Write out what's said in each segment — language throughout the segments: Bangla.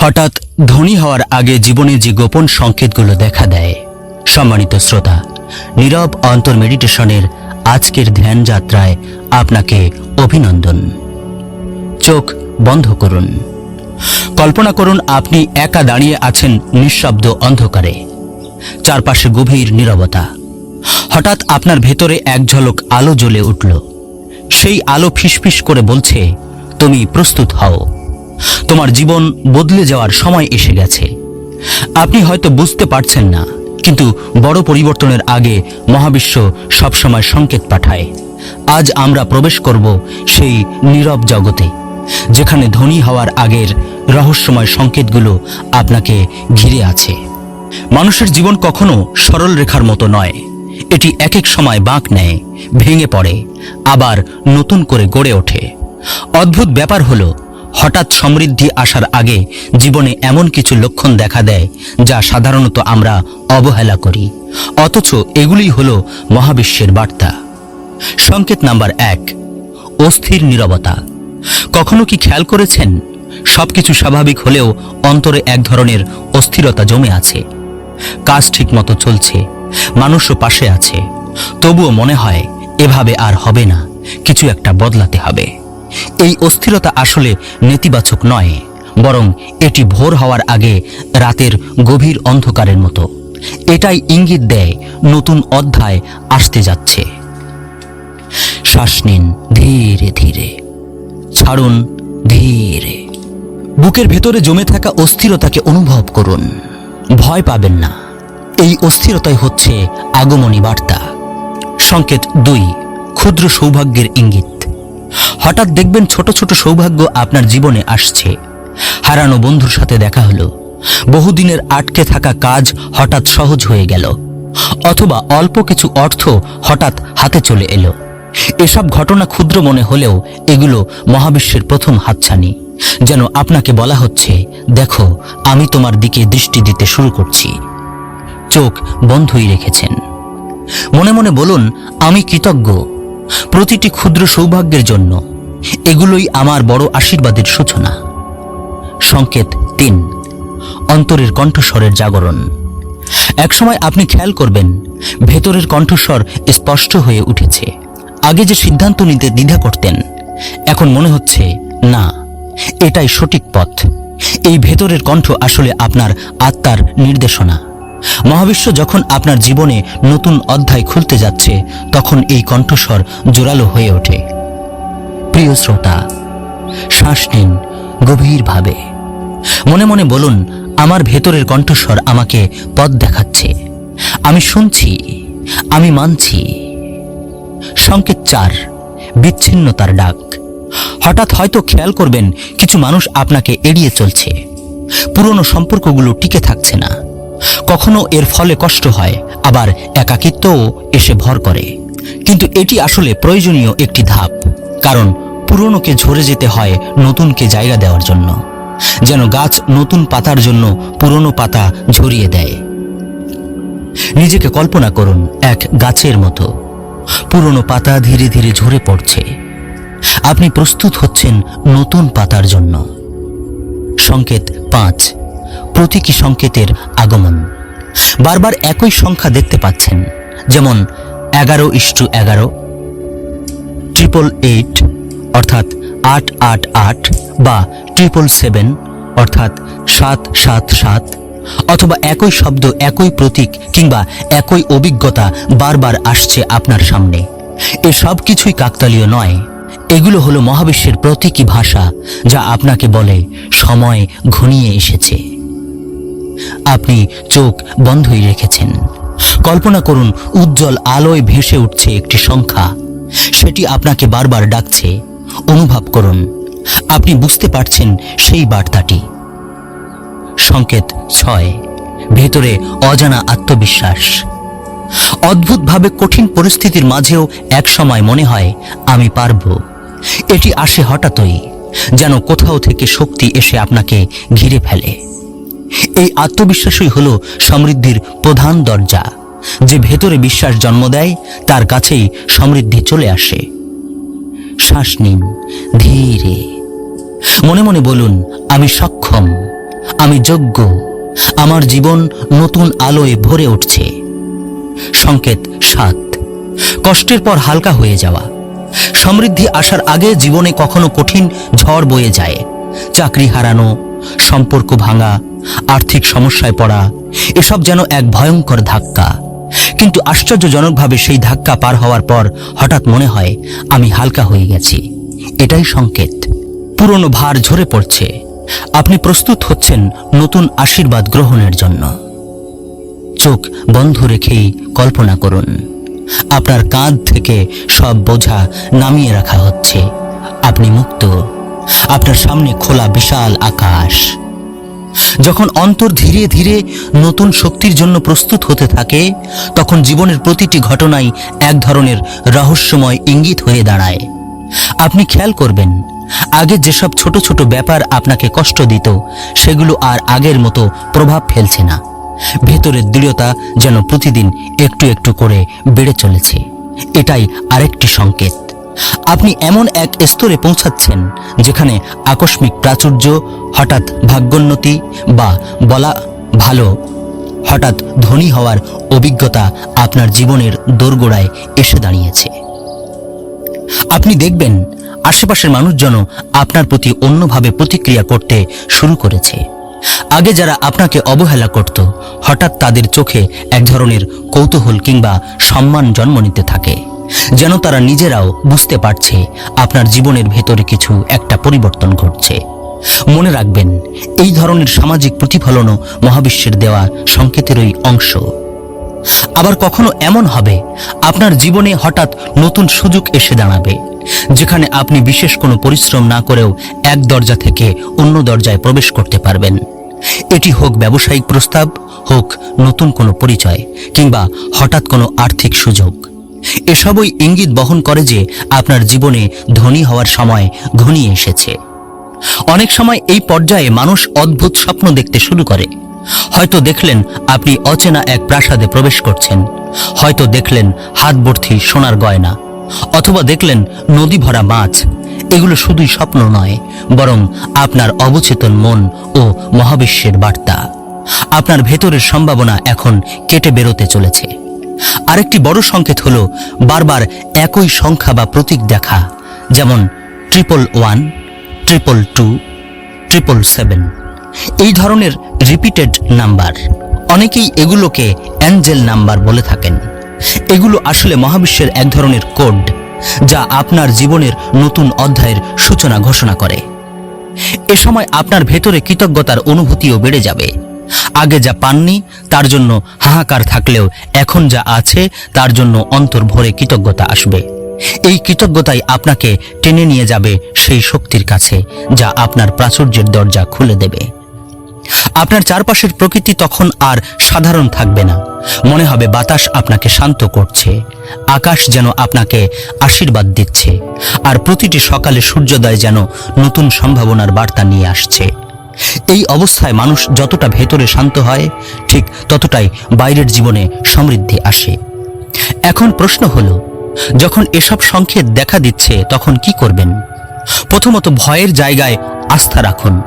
হঠাৎ ধনী হওয়ার আগে জীবনে যে গোপন সংকেতগুলো দেখা দেয়। সম্মানিত শ্রোতা, নীরব অন্তর মেডিটেশনের আজকের ধ্যান যাত্রায় আপনাকে অভিনন্দন। চোখ বন্ধ করুন। কল্পনা করুন আপনি একা দাঁড়িয়ে আছেন নিঃশব্দ অন্ধকারে। চারপাশে গভীর নীরবতা। হঠাৎ আপনার ভেতরে এক ঝলক আলো জ্বলে উঠল। সেই আলো ফিসফিস করে বলছে, তুমি প্রস্তুত হও। তোমার জীবন বদলে যাওয়ার সময় এসে গেছে। আপনি হয়তো বুঝতে পারছেন না, কিন্তু বড় পরিবর্তনের আগে মহাবিশ্ব সবসময় সংকেত পাঠায়। আজ আমরা প্রবেশ করব সেই নীরব জগতে, যেখানে ধনী হওয়ার আগের রহস্যময় সংকেতগুলো আপনাকে ঘিরে আছে। মানুষের জীবন কখনো সরল রেখার মতো নয়। এটি এক এক সময় বাঁক নেয়, ভেঙে পড়ে, আবার নতুন করে গড়ে ওঠে। অদ্ভুত ব্যাপার হলো হঠাৎ সমৃদ্ধি আসার আগে জীবনে এমন কিছু লক্ষণ দেখা দেয় যা সাধারণত আমরা অবহেলা করি। অথচ এগুলি হল মহাবিশ্বের বার্তা। সংকেত নাম্বার এক, অস্থির নীরবতা। কখনো কি খেয়াল করেছেন? সবকিছু স্বাভাবিক হলেও অন্তরে এক ধরনের অস্থিরতা জমে আছে। কাজ ঠিকমতো চলছে, মানুষও পাশে আছে। তবুও মনে হয়, এভাবে আর হবে না, কিছু একটা বদলাতে হবে। এই অস্থিরতা আসলে নেতিবাচক নয়, বরং এটি ভোর হওয়ার আগে রাতের গভীর অন্ধকারের মতো। এটাই ইঙ্গিত দেয় নতুন অধ্যায় আসতে যাচ্ছে। শ্বাস নিন ধীরে ধীরে। ছাড়ুন ধীরে। বুকের ভেতরে জমে থাকা অস্থিরতাকে অনুভব করুন। ভয় পাবেন না। এই অস্থিরতাই হচ্ছে আগমনী বার্তা। সংকেত দুই, ক্ষুদ্র সৌভাগ্যের ইঙ্গিত। হঠাৎ দেখবেন ছোট ছোট সৌভাগ্য আপনার জীবনে আসছে। হারানো বন্ধুর সাথে দেখা হলো। বহুদিনের আটকে থাকা কাজ হঠাৎ সহজ হয়ে গেল। অথবা অল্প কিছু অর্থ হঠাৎ হাতে চলে এলো। এসব ঘটনা ক্ষুদ্র মনে হলেও এগুলো মহাবিশ্বের প্রথম হাতছানি। যেন আপনাকে বলা হচ্ছে, দেখো, আমি তোমার দিকে দৃষ্টি দিতে শুরু করছি। চোখ বন্ধই রেখেছেন। মনে মনে বলুন, আমি কৃতজ্ঞ। প্রতিটি ক্ষুদ্র সৌভাগ্যের জন্য। এগুলোই আমার বড় আশীর্বাদের সূচনা। সংকেত তিন, অন্তরের কণ্ঠস্বরের জাগরণ। একসময় আপনি খেয়াল করবেন, ভেতরের কণ্ঠস্বর স্পষ্ট হয়ে উঠেছে। আগে যে সিদ্ধান্ত নিতে দ্বিধা করতেন, এখন মনে হচ্ছে, না, এটাই সঠিক পথ। এই ভেতরের কণ্ঠ আসলে আপনার আত্মার নির্দেশনা। মহাবিশ্ব যখন আপনার জীবনে নতুন অধ্যায় খুলতে যাচ্ছে, তখন এই কণ্ঠস্বর জোরালো হয়ে ওঠে। প্রিয় শ্রোতা, শ্বাস নিন গভীরভাবে। মনে মনে বলুন, আমার ভেতরের কণ্ঠস্বর আমাকে পথ দেখাচ্ছে। আমি শুনছি, আমি মানছি। সংকেত চার, বিচ্ছিন্নতার ডাক। হঠাৎ হয়তো খেয়াল করবেন, কিছু মানুষ আপনাকে এড়িয়ে চলছে। পুরনো সম্পর্কগুলো টিকে থাকছে না। কখনো এর ফলে কষ্ট হয়, আবার একাকিত্বও এসে ভর করে। কিন্তু এটি আসলে প্রয়োজনীয় একটি ধাপ, কারণ পুরনোকে ঝরে যেতে হয় নতুনকে জায়গা দেওয়ার জন্য, যেন গাছ নতুন পাতার জন্য পুরনো পাতা ঝরিয়ে দেয়। নিজেকে কল্পনা করুন, এক গাছের মতো। পুরনো পাতা ধীরে ধীরে ঝরে পড়ছে। আপনি প্রস্তুত হচ্ছেন নতুন পাতার জন্য। সংকেত পাঁচ, প্রতীকী সংকেতের আগমন। বারবার একই সংখ্যা দেখতে পাচ্ছেন, যেমন এগারো ইস্টু এগারো, ট্রিপল এইট, অর্থাৎ আট আট আট, বা ট্রিপল সেভেন, অর্থাৎ সাত সাত সাত, অথবা একই শব্দ, একই প্রতীক, কিংবা একই অভিজ্ঞতা বারবার আসছে আপনার সামনে। এ সব কিছুই কাকতালীয় নয়। এগুলো হলো মহাবিশ্বের প্রতীকী ভাষা, যা আপনাকে বলে, সময় ঘনিয়ে এসেছে। আপনি চোখ বন্ধই রেখেছেন। কল্পনা করুন, উজ্জ্বল আলোয় ভেসে উঠছে একটি সংখ্যা। সেটি আপনাকে বারবার ডাকছে। অনুভব করুন, আপনি বুঝতে পারছেন সেই বার্তাটি। সংকেত ছয়, ভেতরে অজানা আত্মবিশ্বাস। অদ্ভুতভাবে কঠিন পরিস্থিতির মাঝেও এক সময় মনে হয়, আমি পারব। এটি আসে হঠাৎই, যেন কোথাও থেকে শক্তি এসে আপনাকে ঘিরে ফেলে। এই আত্মবিশ্বাসই হলো সমৃদ্ধির প্রধান দরজা। যে ভেতরে বিশ্বাস জন্ম দেয়, তার কাছেই সমৃদ্ধি চলে আসে। শ্বাস নিন ধীরে। মনে মনে বলুন, আমি সক্ষম, আমি যোগ্য, আমার জীবন নতুন আলোয় ভরে উঠছে। সংকেত সাত, কষ্টের পর হালকা হয়ে যাওয়া। সমৃদ্ধি আসার আগে জীবনে কখনো কঠিন ঝড় বয়ে যায়। চাকরি হারানো, সম্পর্ক ভাঙা আর্থিক সমস্যায় পড়া, এসব যেন এক ভয়ঙ্কর ধাক্কা। কিন্তু আশ্চর্যজনকভাবে সেই ধাক্কা পার হওয়ার পর হঠাৎ মনে হয়, আমি হালকা হয়ে গেছি। এটাই সংকেত। পুরনো ভার ঝরে পড়ছে। আপনি প্রস্তুত হচ্ছেন নতুন আশীর্বাদ গ্রহণের জন্য। চোখ বন্ধ রেখেই কল্পনা করুন, আপনার কাঁধ থেকে সব বোঝা নামিয়ে রাখা হচ্ছে। আপনি মুক্ত। আপনার সামনে খোলা বিশাল আকাশ। যখন অন্তর ধীরে ধীরে নতুন শক্তির জন্য প্রস্তুত হতে থাকে, তখন জীবনের প্রতিটি ঘটনাই এক ধরনের রহস্যময় ইঙ্গিত হয়ে দাঁড়ায়। আপনি খেয়াল করবেন, আগে যেসব ছোট ছোট ব্যাপার আপনাকে কষ্ট দিত, সেগুলো আর আগের মতো প্রভাব ফেলছে না। ভেতরের দৃঢ়তা যেন প্রতিদিন একটু একটু করে বেড়ে চলেছে। এটাই আরেকটি সংকেত। আপনি এমন এক স্তরে পৌঁছাচ্ছেন যেখানে আকস্মিক প্রাচুর্য, হঠাৎ ভাগ্যোন্নতি বা বলা ভালো, হঠাৎ ধনী হওয়ার অভিজ্ঞতা আপনার জীবনের দোরগোড়ায় এসে দাঁড়িয়েছে। আপনি দেখবেন আশেপাশের মানুষজন আপনার প্রতি অন্যভাবে প্রতিক্রিয়া করতে শুরু করেছে। আগে যারা আপনাকে অবহেলা করত, হঠাৎ তাদের চোখে এক ধরনের কৌতূহল কিংবা সম্মান জন্ম নিতে থাকে। যেন তারা নিজেরাও বুঝতে পারছে আপনার জীবনের ভেতরে কিছু একটা পরিবর্তন ঘটছে। মনে রাখবেন, এই ধরনের সামাজিক প্রতিফলনও মহাবিশ্বের দেওয়া সংকেতেরই অংশ। আবার কখনো এমন হবে, আপনার জীবনে হঠাৎ নতুন সুযোগ এসে দাঁড়াবে, যেখানে আপনি বিশেষ কোনো পরিশ্রম না করেও এক দরজা থেকে অন্য দরজায় প্রবেশ করতে পারবেন। এটি হোক ব্যবসায়িক প্রস্তাব, হোক নতুন কোনো পরিচয়, কিংবা হঠাৎ কোনো আর্থিক সুযোগ। এসবই ইঙ্গিত বহন করে যে আপনার জীবনে ধনী হওয়ার সময় ঘনিয়ে এসেছে। অনেক সময় এই পর্যায়ে মানুষ অদ্ভুত স্বপ্ন দেখতে শুরু করে। হয়তো দেখলেন আপনি অচেনা এক প্রাসাদে প্রবেশ করছেন। হয়তো দেখলেন হাত সোনার গয়না। অথবা দেখলেন নদী ভরা মাছ। এগুলো শুধুই স্বপ্ন নয়, বরং আপনার অবচেতন মন ও মহাবিশ্বের বার্তা। আপনার ভেতরের সম্ভাবনা এখন কেটে বেরোতে চলেছে। আরেকটি বড় সংকেত হলো বারবার একই সংখ্যা বা প্রতীক দেখা, যেমন triple one triple two triple seven এই ধরনের রিপিটেড নাম্বার অনেকেই এগুলোকে অ্যাঞ্জেল নাম্বার বলে থাকেন। এগুলো আসলে মহাবিশ্বের এক ধরনের কোড যা আপনার জীবনের নতুন অধ্যায়ের সূচনা ঘোষণা করে। এ সময় আপনার ভেতরে কৃতজ্ঞতার অনুভূতিও বেড়ে যাবে। আগে যা পাননি, তার জন্য হাহাকার থাকলেও এখন যা আছে, তার জন্য অন্তর ভরে কৃতজ্ঞতা আসবে। এই কৃতজ্ঞতাই আপনাকে টেনে নিয়ে যাবে সেই শক্তির কাছে, যা আপনার প্রাচুর্যের দরজা খুলে দেবে। আপনার চারপাশের প্রকৃতি তখন আর সাধারণ থাকবে না। মনে হবে বাতাস আপনাকে শান্ত করছে, আকাশ যেন আপনাকে আশীর্বাদ দিচ্ছে, আর প্রতিটি সকালে সূর্যোদয় যেন নতুন সম্ভাবনার বার্তা নিয়ে আসছে। এই অবস্থায় মানুষ যতটা ভেতরে শান্ত হয়, ঠিক ততটাই বাইরের জীবনে সমৃদ্ধি আসে। এখন প্রশ্ন হলো, যখন এসব সংকেত দেখা দিচ্ছে, তখন কি করবেন? প্রথমত ভয়ের জায়গায় আস্থা রাখুন।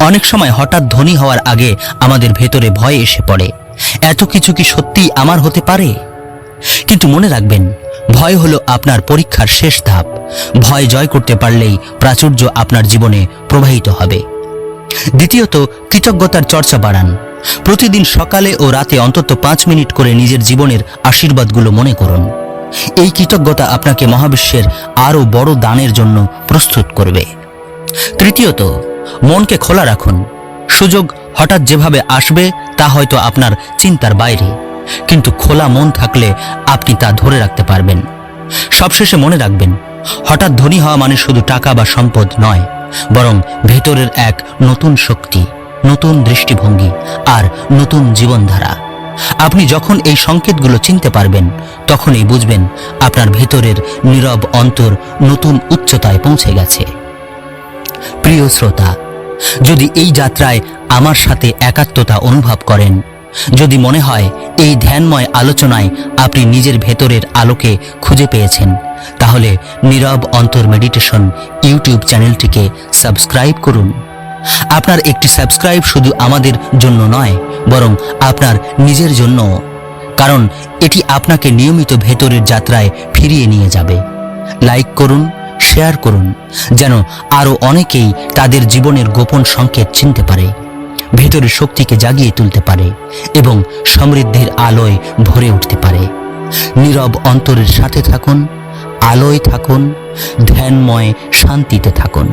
অনেক সময় হঠাৎ ধনী হওয়ার আগে আমাদের ভেতরে ভয় এসে পড়ে। এত কিছু কি সত্যি আমার হতে পারে? কিন্তু মনে রাখবেন, ভয় হলো আপনার পরীক্ষার শেষ ধাপ। ভয় জয় করতে পারলেই প্রাচুর্য আপনার জীবনে প্রবাহিত হবে। দ্বিতীয়ত, কৃতজ্ঞতার চর্চা বাড়ান। প্রতিদিন সকালে ও রাতে অন্তত পাঁচ মিনিট করে নিজের জীবনের আশীর্বাদগুলো মনে করুন। এই কৃতজ্ঞতা আপনাকে মহাবিশ্বের আরও বড় দানের জন্য প্রস্তুত করবে। তৃতীয়ত, মনকে খোলা রাখুন। সুযোগ হঠাৎ যেভাবে আসবে, তা হয়তো আপনার চিন্তার বাইরে। কিন্তু খোলা মন থাকলে আপনি তা ধরে রাখতে পারবেন। সবশেষে মনে রাখবেন, হঠাৎ ধনী হওয়া মানে শুধু টাকা বা সম্পদ নয়। বরং ভেতরের এক নতুন শক্তি, নতুন দৃষ্টিভঙ্গি আর নতুন জীবনধারা। আপনি যখন এই সংকেতগুলো চিনতে পারবেন, তখনই বুঝবেন আপনার ভেতরের নীরব অন্তর নতুন উচ্চতায় পৌঁছে গেছে। প্রিয় শ্রোতা, যদি এই যাত্রায় আমার সাথে একাত্মতা অনুভব করেন যদি মনে হয় এই ধ্যানময় আলোচনায় আপনি নিজের ভেতরের আলোকে খুঁজে পেয়েছেন, তাহলে নীরব অন্তর মেডিটেশন ইউটিউব চ্যানেলটিকে সাবস্ক্রাইব করুন। আপনার একটি সাবস্ক্রাইব শুধু আমাদের জন্য নয়, বরং আপনার নিজের জন্য, কারণ এটি আপনাকে নিয়মিত ভেতরের যাত্রায় ফিরিয়ে নিয়ে যাবে। লাইক করুন, শেয়ার করুন, যেন আরও অনেকেই তাদের জীবনের গোপন সংকেত চিনতে পারে। ভেতরের শক্তিকে জাগিয়ে তুলতে পারে এবং সমৃদ্ধির আলোয় ভরে উঠতে পারে। নীরব অন্তরের সাথে থাকুন, আলোয় থাকুন, ধ্যানময় শান্তিতে থাকুন।